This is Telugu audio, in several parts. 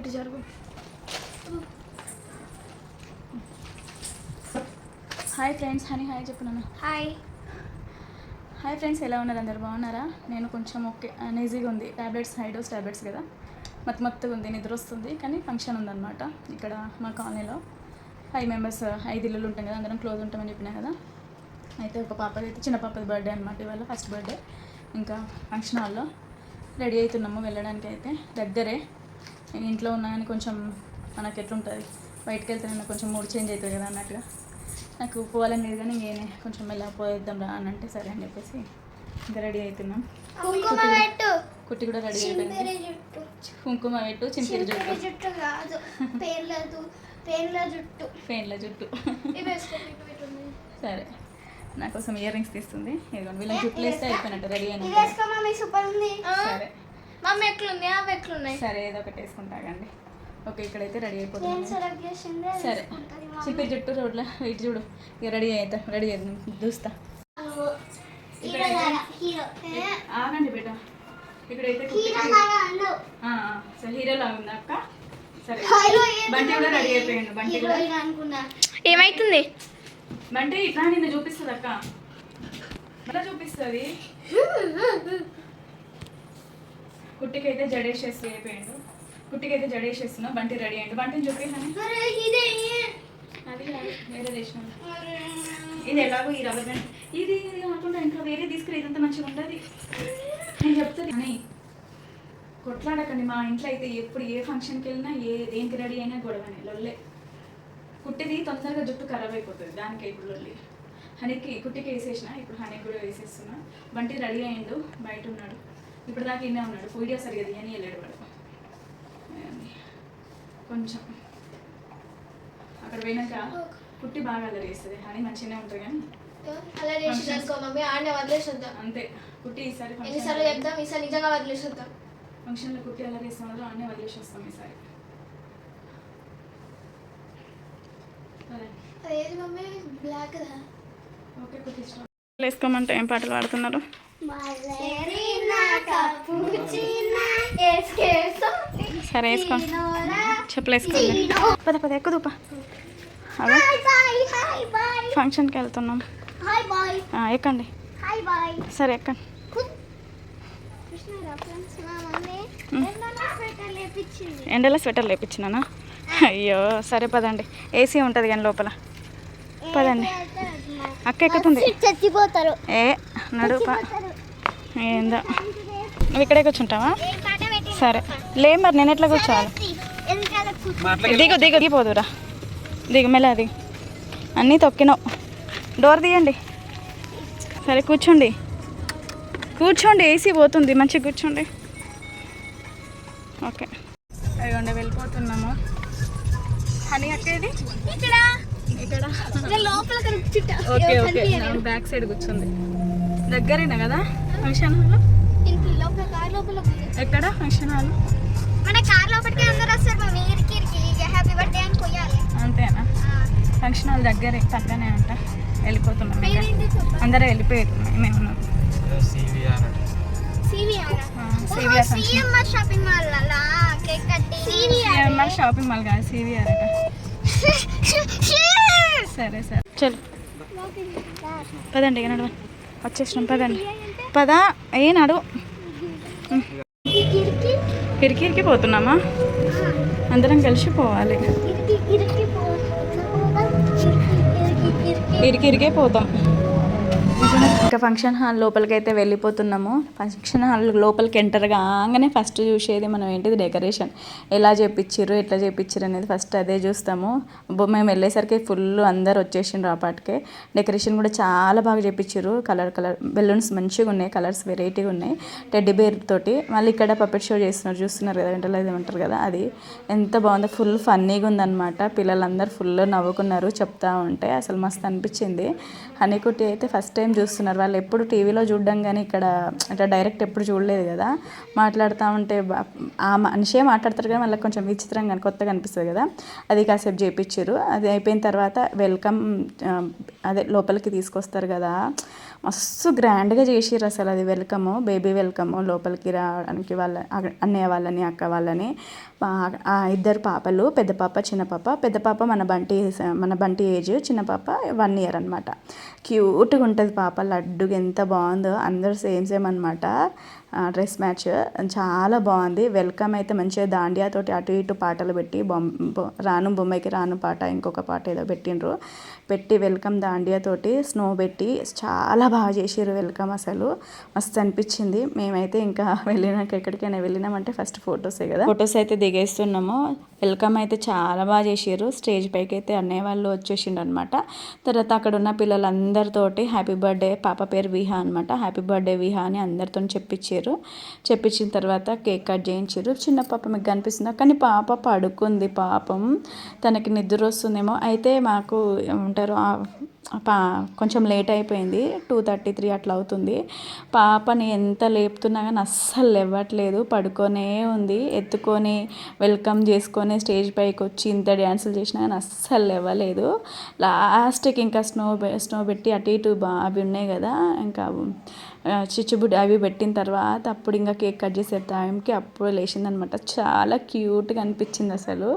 ఇటు జరుగు. హాయ్ ఫ్రెండ్స్ హనీ హాయ్ చెప్పున్నాను హాయ్. హాయ్ ఫ్రెండ్స్ ఎలా ఉన్నారు అందరు? బాగున్నారా? నేను కొంచెం ఓకే అనేజీగా ఉంది. ట్యాబ్లెట్స్ హైడోస్ ట్యాబ్లెట్స్ కదా. మత్తు మత్తుగా ఉంది నిద్ర వస్తుంది కానీ ఫంక్షన్ ఉందన్నమాట ఇక్కడ మా కాలనీలో. ఫైవ్ మెంబర్స్ ఐదు ఇల్లులు ఉంటాం కదా అందరం క్లోజ్ ఉంటామని చెప్పినా కదా. అయితే ఒక పాపది అయితే చిన్న పాపది బర్త్డే అనమాట ఇవాళ ఫస్ట్ బర్త్డే. ఇంకా ఫంక్షన్ హాల్లో రెడీ అవుతున్నాము వెళ్ళడానికి అయితే దగ్గరే. ఇంట్లో ఉన్నా కానీ కొంచెం మనకి ఎట్లుంటుంది? బయటకు వెళ్తే కొంచెం మూడు చేంజ్ అవుతుంది కదా అన్నట్టుగా. నాకు పోవాలని లేదు కానీ ఇంకేనే కొంచెం మెల్ల పోయేద్దాం రా అని అంటే సరే అని చెప్పేసి ఇంకా రెడీ అవుతున్నాం. కుట్టి కూడా రెడీ అయిపోయింది. జుట్టు. కుంకుమ పెట్టు చింపిరి చింపిరి జుట్టు జుట్టు. జుట్టు. జుట్టు సరే. నా కోసం ఇయర్ రింగ్స్ తీస్తుంది. వీళ్ళకి జుట్లు వేస్తే అయిపోయినట్టు రెడీ అయినట్టు. సరే. మమ్మీ ఎట్లుంది అవి ఎట్లున్నాయి? సరే ఏదో ఒకటి వేసుకుంటాగండి ఓకే ఇక్కడైతే రెడీ అయిపోతుంది. సరే. చింపిరి జుట్టు రోడ్ల వెయిట్ చూడు. ఇక రెడీ అవుతా రెడీ అవుతాం చూస్తా ఆగండి బేట. ఇక్కడైతే సరే హీరో లాగా ఉందా అక్క? సరే. బంటి కూడా రెడీ అయిపోయిండు బంటి ఏమైతుంది? బంటి ఇట్లా నిన్ను చూపిస్తుంది అక్క. ఎట్లా చూపిస్తుంది? కుట్టికైతే జడేసేసి అయిపోయాడు. కుట్టికైతే జడేసేస్తున్నా బంటి రెడీ అయ్యిండు బంటిని చూపించండి ఇదే అది వేరే దేశం ఇది ఎలాగో ఈ రబ్బర్ బ్యాండ్ ఇది కాకుండా ఇంకా వేరే తీసుకుని ఇదంతా మంచిగా ఉంటుంది. నేను చెప్తాను అని కొట్లాడకండి మా ఇంట్లో అయితే ఎప్పుడు ఏ ఫంక్షన్కి వెళ్ళినా ఏ దేనికి రెడీ అయినా గొడవనే లొల్లే. కుట్టిది తొందరగా జుట్టు ఖరాబ్ అయిపోతుంది. దానికి ఇప్పుడు లొల్లి. హనీకి కుట్టికి వేసేసిన ఇప్పుడు హనీకి కూడా వేసేస్తున్నా. బంటి రెడీ అయ్యిండు బయట ఉన్నాడు. ఇప్పుడు దాకా ఇన్నే ఉన్నాడు వీడియో సరిగా తీయని వెళ్ళాడు వాడు. కొంచెం. అక్కడ పోయినాక కుట్టి బాగా అల్లరి చేస్తుంది. హనీ మంచిగానే ఉంటుంది కానీ అలా చేసి అనుకో మమ్మీ ఆడనే వదిలేసొద్దాం. అంతే. కుట్టి ఈసారి ఎన్నిసార్లు చెప్దాం ఈసారి నిజంగా వదిలేసొద్దాం. ఫంక్షన్లో కుట్టి అల్లరి కదా అన్నీ వదిలేసి వస్తాం ఈసారి. అదేది మమ్మీ? బ్లాక్ ఓకే కుట్టి వేసుకోమంటే ఏం పాటలు పాడుతున్నారు? సరే వేసుకో finora, చెప్పులు వేసుకోండి. పద పద ఎక్కువ దూప. అదే. ఫంక్షన్కి వెళ్తున్నాం. ఎక్కండి. సరే ఎక్కండి. లేపించింది. ఎండలో స్వెటర్ లేపించినానా? అయ్యో సరే పదండి. ఏసీ ఉంటుంది కానీ లోపల. పదండి. అక్క ఎక్కుతుంది? చచ్చిపోతారు. ఏ నడుపా ఏందో. నువ్వు ఇక్కడే కూర్చుంటావా? సరే. లే మరి నేను ఎట్లా కూర్చోవాలి? దిగు దిగు దిగిపోదురా దిగు మెల్ల దిగు. అన్నీ తొక్కినావు. డోర్ తీయండి. సరే కూర్చోండి. కూర్చోండి ఏసీ పోతుంది. మంచిగా కూర్చోండి. ఓకే. అదిగోండి వెళ్ళిపోతున్నాము. హనీ అక్కేది ఇక్కడ? లోపల ఓకే ఓకే. బ్యాక్ సైడ్ కూర్చుంది. దగ్గరేనా కదా? ఫంక్షన్ హాల్ ఇంటి లోపల కార్ లోపల ఎక్కడ? ఫంక్షన్ హాల్ మన కార్ లోపలికి అందరు వస్తారు ఇరికి ఇరికి హ్యాపీ బర్త్డే అని పోయాలి అంతేనా? ఫంక్షన్ హాల్ దగ్గరే పక్కనే అంట. వెళ్ళిపోతున్నాం అందరూ వెళ్ళిపోయారు మేమే ఉన్నాం CVR CVR function. CMR shopping mall shopping mall కాదు సివిఆర్ అట. సరే సరే. చలో. పదండి ఇక నడవండి. వచ్చేసినాం పదండి. పద ఏ నడు. ఇరికి పోతున్నామా? అందరం కలిసి పోవాలి ఇరికి ఇరికి ఇరికి ఇరికి ఇరికే పోతాం. ఇంకా ఫంక్షన్ హాల్ లోపలికి అయితే వెళ్ళిపోతున్నాము. ఫంక్షన్ హాల్ లోపలికి ఎంటర్ కాగానే ఫస్ట్ చూసేది మనం ఏంటిది? డెకరేషన్. ఎలా చేపించారు ఎట్లా చేపించారు అనేది ఫస్ట్ అదే చూస్తాము. మేము వెళ్ళేసరికి ఫుల్ అందరు వచ్చేసిండ్రు ఆ డెకరేషన్ కూడా చాలా బాగా చేపించారు కలర్ కలర్ బెలూన్స్ మంచిగా ఉన్నాయి. కలర్స్ వెరైటీగా ఉన్నాయి. టెడ్డీ బేర్ తోటి. మళ్ళీ ఇక్కడ పప్పెట్ షో చేస్తున్నారు. చూస్తున్నారు కదా? వెంటలో ఏమంటారు కదా? అది. ఎంత బాగుందో. ఫుల్ ఫన్నీగా ఉందన్నమాట. పిల్లలందరూ ఫుల్ నవ్వుకున్నారు. చెప్తా ఉంటే అసలు మస్తు అనిపించింది. హనీకుట్టి అయితే ఫస్ట్ టైం చూస్తున్నారు. వాళ్ళు ఎప్పుడు టీవీలో చూడడం కానీ ఇక్కడ అంటే డైరెక్ట్ ఎప్పుడు చూడలేదు కదా. మాట్లాడుతూ ఉంటే ఆ మనిషే మాట్లాడతారు కానీ వాళ్ళకి కొంచెం విచిత్రంగా కొత్తగా అనిపిస్తుంది కదా. అది కాసేపు చేయించారు అది అయిపోయిన తర్వాత వెల్కమ్ అదే లోపలికి తీసుకొస్తారు కదా. మస్తు గ్రాండ్గా చేసిర్రు అసలు అది వెల్కమ్ బేబీ వెల్కమ్ లోపలికి రావడానికి వాళ్ళ అన్నయ్య వాళ్ళని అక్క వాళ్ళని. ఆ- ఆ ఇద్దరు పాపలు పెద్ద పాప చిన్న పాప. పెద్ద పాప మన బంటి మన బంటి ఏజ్ చిన్న పాప వన్ ఇయర్ అనమాట క్యూట్గా ఉంటుంది పాప లడ్డుగా ఎంత బాగుందో అందరూ సేమ్ సేమ్ అనమాట డ్రెస్ మ్యాచ్. చాలా బాగుంది. వెల్కమ్ అయితే మంచిగా దాండియాతోటి అటు ఇటు పాటలు పెట్టి బొమ్మ రాను బొమ్మకి రాను పాట ఇంకొక పాట ఏదో పెట్టిండ్రు. పెట్టి వెల్కమ్ దాండియాతోటి స్నో పెట్టి చాలా బాగా చేసారు వెల్కమ్ అసలు. మస్తు అనిపించింది. మేమైతే ఇంకా వెళ్ళినాక ఎక్కడికైనా వెళ్ళినామంటే ఫస్ట్ ఫొటోసే కదా. ఫొటోస్ అయితే దిగేస్తున్నాము. వెల్కమ్ అయితే చాలా బాగా చేసారు స్టేజ్ పైకి అయితే అన్నయ్య వాళ్ళు వచ్చేసిండు అనమాట తర్వాత అక్కడ ఉన్న పిల్లలందరితోటి హ్యాపీ బర్త్డే పాప పేరు విహా అనమాట హ్యాపీ బర్త్డే విహా అని అందరితో చెప్పించారు చెప్పించిన తర్వాత కేక్ కట్ చేయించారు. చిన్న పాప మీకు కనిపిస్తుందా? కానీ పాప పడుకుంది పాపం. తనకి నిద్ర వస్తుందేమో. అయితే మాకు ఏమంటారు పా కొంచెం లేట్ అయిపోయింది. టూ థర్టీ త్రీ అట్లా అవుతుంది. పాపని ఎంత లేపుతున్నా కానీ అస్సలు లేవట్లేదు. పడుకొనే ఉంది. ఎత్తుకొని వెల్కమ్ చేసుకొని స్టేజ్ పైకి వచ్చి ఇంత డ్యాన్సులు చేసినా కానీ అస్సలు లేవలేదు. లాస్ట్కి ఇంకా స్నో స్నో పెట్టి అటు ఇటు బా అవి ఉన్నాయి కదా. ఇంకా చిచ్చుబుడ్డి అవి పెట్టిన తర్వాత అప్పుడు ఇంకా కేక్ కట్ చేసే టైంకి అప్పుడు లేచిందనమాట. చాలా క్యూట్గా అనిపించింది అసలు.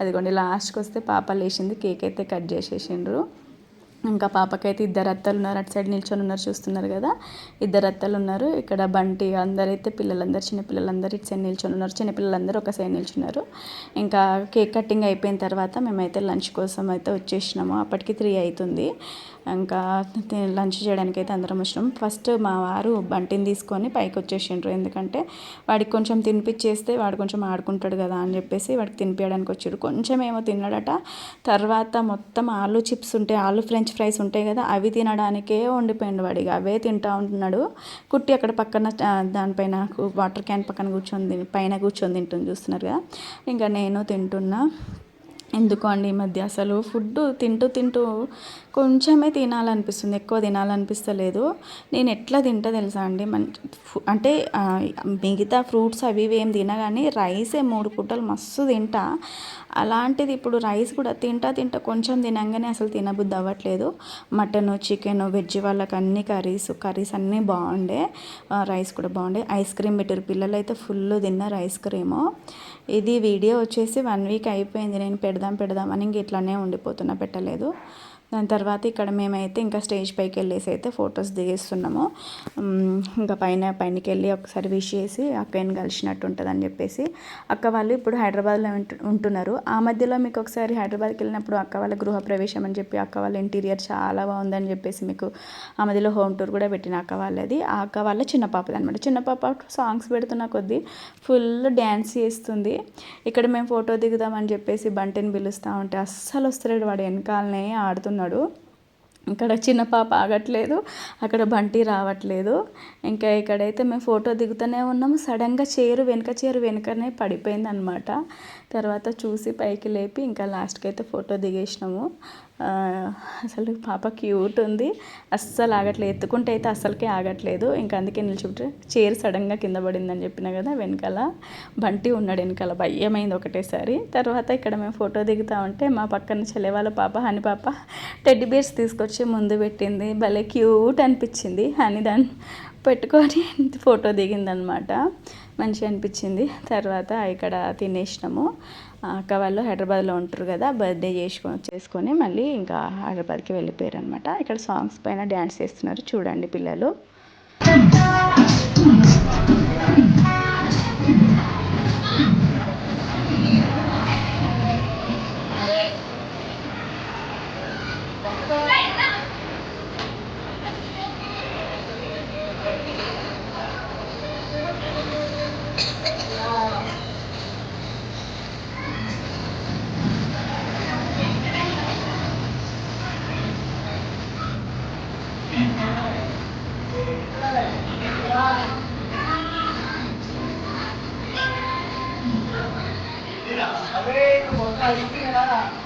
అదిగోండి లాస్ట్కి వస్తే పాప లేచింది కేక్ అయితే కట్ చేసేసిండ్రు. ఇంకా పాపకైతే ఇద్దరు అత్తలు ఉన్నారు. అటు సైడ్ నిల్చొని ఉన్నారు చూస్తున్నారు కదా. ఇద్దరు అత్తలు ఉన్నారు. ఇక్కడ బంటి అందరైతే పిల్లలందరూ చిన్న పిల్లలందరూ ఇటు సైడ్ నిల్చొని ఉన్నారు. చిన్నపిల్లలందరూ ఒక సైడ్ నిల్చున్నారు. ఇంకా కేక్ కటింగ్ అయిపోయిన తర్వాత మేమైతే లంచ్ కోసం అయితే వచ్చేసినాము. అప్పటికి త్రీ అవుతుంది. ఇంకా లంచ్ చేయడానికి అయితే అందరం వచ్చినాం. ఫస్ట్ మా వారు బంటిని తీసుకొని పైకి వచ్చేసిండ్రు. ఎందుకంటే వాడికి కొంచెం తినిపించేస్తే వాడు కొంచెం ఆడుకుంటాడు కదా అని చెప్పేసి వాడికి తినిపించడానికి వచ్చాడు. కొంచెం ఏమో తిన్నాడట. తర్వాత మొత్తం ఆలు చిప్స్ ఉంటాయి ఆలు ఫ్రెంచ్ ఫ్రైస్ ఉంటాయి కదా అవి తినడానికే వండిపోయిండు వాడికి అవే తింటా ఉంటున్నాడు. కుట్టి అక్కడ పక్కన దానిపైన వాటర్ క్యాన్ పక్కన కూర్చొని తిని పైన కూర్చొని తింటుంది చూస్తున్నారు కదా. ఇంకా నేను తింటున్నా. ఎందుకో అండి ఈ మధ్య అసలు ఫుడ్ తింటూ తింటూ కొంచెమే తినాలనిపిస్తుంది ఎక్కువ తినాలనిపిస్తలేదు. నేను ఎట్లా తింటా తెలుసా అండి? మంచి అంటే మిగతా ఫ్రూట్స్ అవి ఇవి ఏం తినగానే రైసే మూడు పూటలు మస్తు తింటా. అలాంటిది ఇప్పుడు రైస్ కూడా తింటా తింటా కొంచెం తినంగానే అసలు తినబుద్ధి అవ్వట్లేదు. మటన్ చికెన్ వెజ్ వాళ్ళకి అన్ని కర్రీస్ కర్రీస్ అన్నీ బాగుండే. రైస్ కూడా బాగుండే. ఐస్ క్రీమ్ పెట్టారు. పిల్లలు అయితే ఫుల్ తిన్నారు ఐస్ క్రీము. ఇది వీడియో వచ్చేసి వన్ వీక్ అయిపోయింది. నేను పెడదాం పెడదాం అని ఇంక ఇట్లానే ఉండిపోతున్నా. పెట్టలేదు. దాని తర్వాత ఇక్కడ మేమైతే ఇంకా స్టేజ్ పైకి వెళ్ళేసి అయితే ఫొటోస్ దిగేస్తున్నాము. ఇంకా పైన పైనకి వెళ్ళి ఒకసారి విష్ చేసి అక్కని కలిసినట్టు ఉంటుంది అని చెప్పేసి అక్క వాళ్ళు ఇప్పుడు హైదరాబాద్లో ఉంటున్నారు. ఆ మధ్యలో మీకు ఒకసారి హైదరాబాద్కి వెళ్ళినప్పుడు అక్క వాళ్ళ గృహప్రవేశం అని చెప్పి అక్క వాళ్ళ ఇంటీరియర్ చాలా బాగుందని చెప్పేసి మీకు ఆ మధ్యలో హోమ్ టూర్ కూడా పెట్టిన అక్క వాళ్ళది. ఆ అక్క వాళ్ళ చిన్న పాపది అనమాట చిన్న పాప సాంగ్స్ పెడుతున్న కొద్దీ ఫుల్ డ్యాన్స్ చేస్తుంది. ఇక్కడ మేము ఫోటో దిగుదామని చెప్పేసి బంటిని పిలుస్తూ ఉంటే అస్సలు వస్తలేడు వాడు. వెనకాలనే ఆడుతున్నాడు. ఇక్కడ చిన్న పాప ఆగట్లేదు అక్కడ బంటి రావట్లేదు. ఇంకా ఇక్కడైతే మేము ఫోటో దిగుతూనే ఉన్నాము. సడన్గా చేరు వెనక చీరు వెనుకనే పడిపోయింది అనమాట తర్వాత చూసి పైకి లేపి ఇంకా లాస్ట్కి అయితే ఫోటో దిగేసినాము. అసలు పాప క్యూట్ ఉంది. అస్సలు ఆగట్లేదు. ఎత్తుకుంటే అయితే అస్సలకే ఆగట్లేదు. ఇంకా అందుకే నిల్చుంటే చైర్ సడన్గా కింద పడిందని చెప్పిన కదా వెనకాల. బంటి ఉన్నాడు వెనకాల. భయమైంది ఒకటేసారి. తర్వాత ఇక్కడ మేము ఫోటో దిగుతా ఉంటే మా పక్కన చెల్లె వాళ్ళ పాప హని పాప టెడ్డి బేర్స్ తీసుకొచ్చి ముందు పెట్టింది. భలే క్యూట్ అనిపించింది. హని దాన్ని పెట్టుకొని ఫోటో దిగిందనమాట. మంచిగా అనిపించింది. తర్వాత ఇక్కడ తినేసినాము. అక్క వాళ్ళు హైదరాబాద్లో ఉంటారు కదా బర్త్డే చేసుకొని చేసుకొని మళ్ళీ ఇంకా హైదరాబాద్కి వెళ్ళిపోయారు అనమాట ఇక్కడ సాంగ్స్ పైన డ్యాన్స్ చేస్తున్నారు చూడండి పిల్లలు. 아무래도 뭔가 있으면 하나.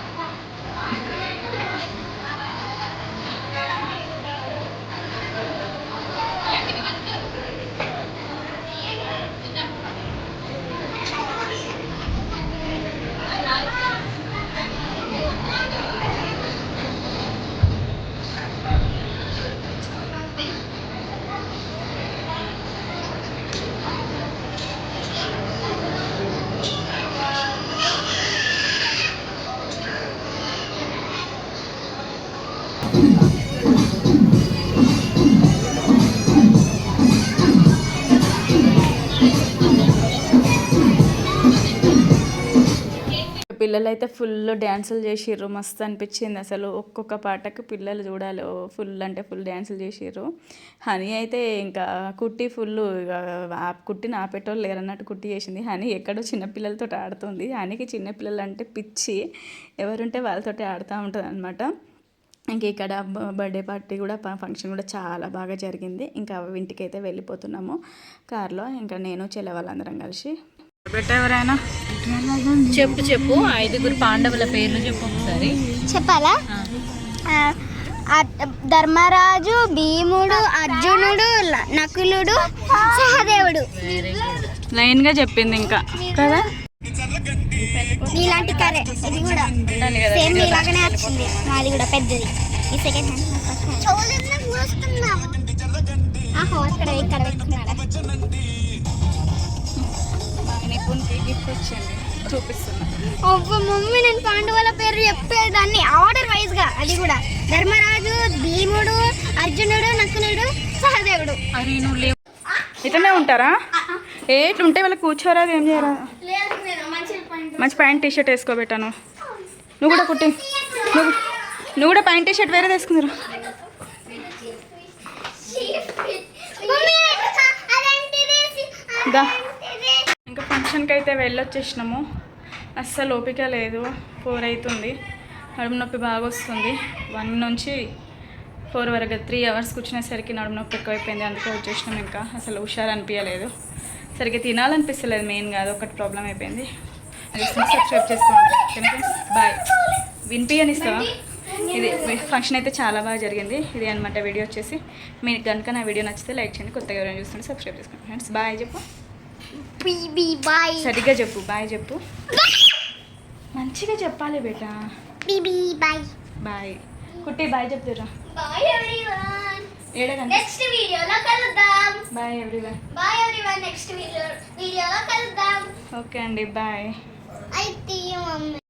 పిల్లలు అయితే ఫుల్ డ్యాన్సులు చేసిర్రు. మస్తు అనిపించింది అసలు. ఒక్కొక్క పాటకు పిల్లలు చూడాలి. ఫుల్ అంటే ఫుల్ డ్యాన్సులు చేసిర్రు. హనీ అయితే ఇంకా కుట్టి ఫుల్ ఆ కుట్టిని ఆపేటోళ్ళు లేరన్నట్టు కుట్టి చేసింది. హనీ ఎక్కడో చిన్నపిల్లలతో ఆడుతుంది. హనీకి చిన్నపిల్లలు అంటే పిచ్చి. ఎవరుంటే వాళ్ళతోటి ఆడుతూ ఉంటుంది అనమాట ఇంక ఇక్కడ బ- బర్త్డే పార్టీ కూడా ఫంక్షన్ కూడా చాలా బాగా జరిగింది. ఇంకా ఇంటికి అయితే వెళ్ళిపోతున్నాము. కార్లో ఇంకా నేను చెల్లె వాళ్ళందరం కలిసి ఎవరైనా చెప్పు చెప్పు. ఐదుగురు పాండవుల పేర్లు చెప్పు ఒకసారి. చెప్పాలా? ధర్మరాజు భీముడు అర్జునుడు నకులుడు సహదేవుడు. లైన్గా చెప్పింది ఇంకా. కదా? నీలాంటి కరే ఇది కూడా సేమ్ నీలాగానే వచ్చింది. మాది కూడా పెద్దది. ఈ సెకండ్ హ్యాండ్ ఆహో అక్కడ ఇక్కడ నిపుణ్కి గిఫ్ట్ వచ్చింది చూపిస్తున్నా. మమ్మీ నేను పాండవుల పేరు చెప్పేదాన్ని. ఆర్డర్ వైజ్గా అది కూడా. ధర్మరాజు భీముడు అర్జునుడు నకులుడు సహదేవుడు. అరే నువ్వు లేవు ఇట్లనే ఉంటారా? ఏ ఇట్లా ఉంటే వాళ్ళకి కూర్చోరాదు ఏం చేయరా? మంచి ప్యాంట్ టీ షర్ట్ వేసుకోబెట్టాను. నువ్వు కూడా కుట్టి. నువ్వు నువ్వు కూడా ప్యాంట్ టీ షర్ట్ వేరే తీసుకుందరు. దా. ఇంకా అయితే వెళ్ళొచ్చేసినాము. అస్సలు ఓపిక లేదు. ఫోర్ అవుతుంది నడుము నొప్పి బాగా వస్తుంది వన్ నుంచి ఫోర్ వరకు త్రీ అవర్స్ కూర్చునేసరికి నడుము నొప్పి ఎక్కువైపోయింది. అందుకే వచ్చేసినాం ఇంకా. అసలు హుషారు అనిపించలేదు సరిగ్గా తినాలనిపిస్తలేదు. మెయిన్ కాదు ఒకటి ప్రాబ్లం అయిపోయింది. అది సబ్స్క్రైబ్ చేసుకోండి. బాయ్. వినిపించనిస్తావా ఇది ఫంక్షన్ అయితే చాలా బాగా జరిగింది. ఇది అనమాట వీడియో వచ్చేసి. మీకు కనుక నా వీడియో నచ్చితే లైక్ చేయండి. కొత్తగా ఎవరైనా చూస్తుంటే సబ్స్క్రైబ్ చేసుకోండి. ఫ్రెండ్స్ బాయ్ చెప్పు. బీబీ బాయ్ సరిగ్గా చెప్పు బాయ్ చెప్పు. మంచిగా చెప్పాలి బేటా. బీబీ బాయ్ బాయ్ కుట్టి బాయ్ చెప్తురా బాయ్ ఎవ్రీవన్ నెక్స్ట్ వీడియోలో కలుద్దాం. Bye everyone bye everyone next video వీడియోలో కలుద్దాం. ఓకే అండి బాయ్ అయితే మమ్మీ.